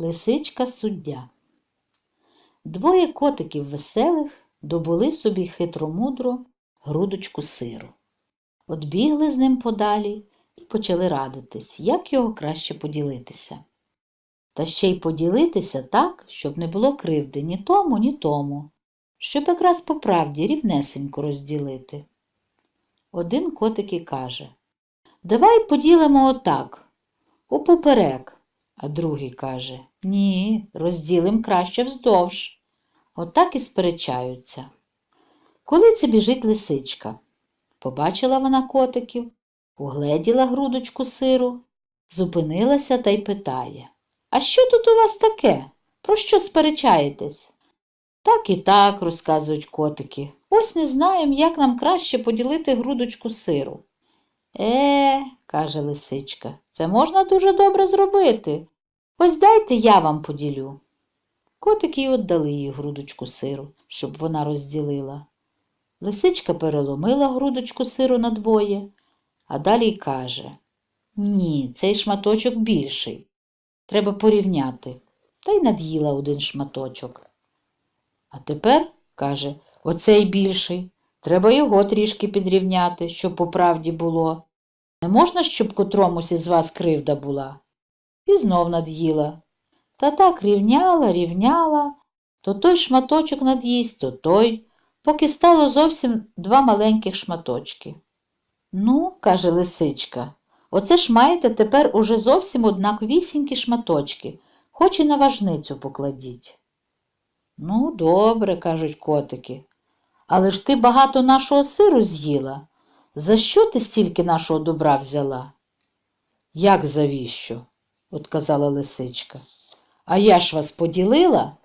Лисичка суддя. Двоє котиків веселих добули собі хитромудро грудочку сиру. От бігли з ним подалі і почали радитись, як його краще поділитися. Та ще й поділитися так, щоб не було кривди ні тому, ні тому, щоб якраз по правді рівнесенько розділити. Один котик і каже Давай поділимо отак, упоперек. А другий каже Ні, розділим краще вздовж. Отак і сперечаються. Коли це біжить лисичка? Побачила вона котиків, угледіла грудочку сиру, зупинилася та й питає А що тут у вас таке? Про що сперечаєтесь? Так і так, розказують котики. Ось не знаємо, як нам краще поділити грудочку сиру. Е, каже лисичка, це можна дуже добре зробити. Ось дайте я вам поділю. Котики й віддали їй грудочку сиру, щоб вона розділила. Лисичка переломила грудочку сиру надвоє, а далі й каже Ні, цей шматочок більший. Треба порівняти. Та й над'їла один шматочок. А тепер, каже, оцей більший. Треба його трішки підрівняти, щоб по правді було. Не можна, щоб котромусь із вас кривда була. І знов над'їла. Та так рівняла, рівняла, то той шматочок над'їсть, то той, поки стало зовсім два маленьких шматочки. Ну, каже лисичка, оце ж маєте тепер уже зовсім однаковісінькі шматочки, хоч і на важницю покладіть. Ну, добре, кажуть котики. Але ж ти багато нашого сиру з'їла. За що ти стільки нашого добра взяла? Як завіщо? отказала лисичка. А я ж вас поділила,